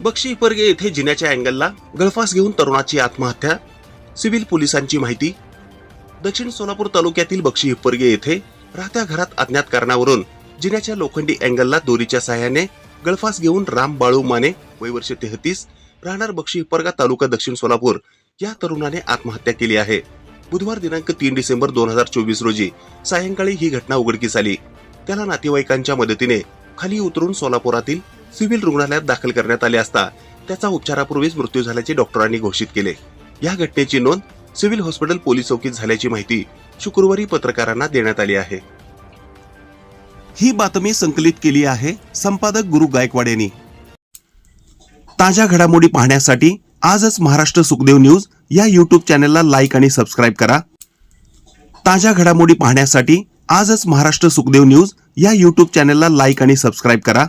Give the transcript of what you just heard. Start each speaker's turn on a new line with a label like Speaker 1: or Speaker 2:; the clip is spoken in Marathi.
Speaker 1: बक्षी परगे येथे जिन्याच्या अँगलला गळफास घेऊन तरुणाची आत्महत्या सिव्हिल पोलिसांची माहिती. दक्षिण सोलापूर तालुक्यातील बक्षी हिप्परगे येथे राहत्या घरात अज्ञात कारणावरून जिन्याच्या लोखंडी अँगलला दोरीच्या सहाय्याने गळफास घेऊन राम बाळू माने वय वर्ष तेहतीस राहणार बक्षी हिप्परगा तालुका दक्षिण सोलापूर या तरुणाने आत्महत्या केली आहे. बुधवार दिनांक तीन डिसेंबर दोन हजार चोवीस रोजी सायंकाळी ही घटना उघडकीस आली. त्याला नातेवाईकांच्या मदतीने खाली उतरून सोलापुरातील सिव्हिल रुग्णालयात दाखल करण्यात आले असता त्याचा उपचारापूर्वीच मृत्यू झाल्याचे डॉक्टरांनी घोषित केले. या घटनेची नोंद सिव्हिल हॉस्पिटल पोलीस चौकीत झाल्याची माहिती शुक्रवारी पत्रकारांना देण्यात आली आहे. ही बातमी संकलित केली आहे संपादक गुरु गायकवाड यांनी. ताज्या घडामोडी पाहण्यासाठी आजच महाराष्ट्र सुखदेव न्यूज या युट्यूब चॅनलला लाईक आणि सबस्क्राईब करा. ताज्या घडामोडी पाहण्यासाठी आजच महाराष्ट्र सुखदेव न्यूज या यूट्यूब चॅनलला लाईक आणि सबस्क्राईब करा.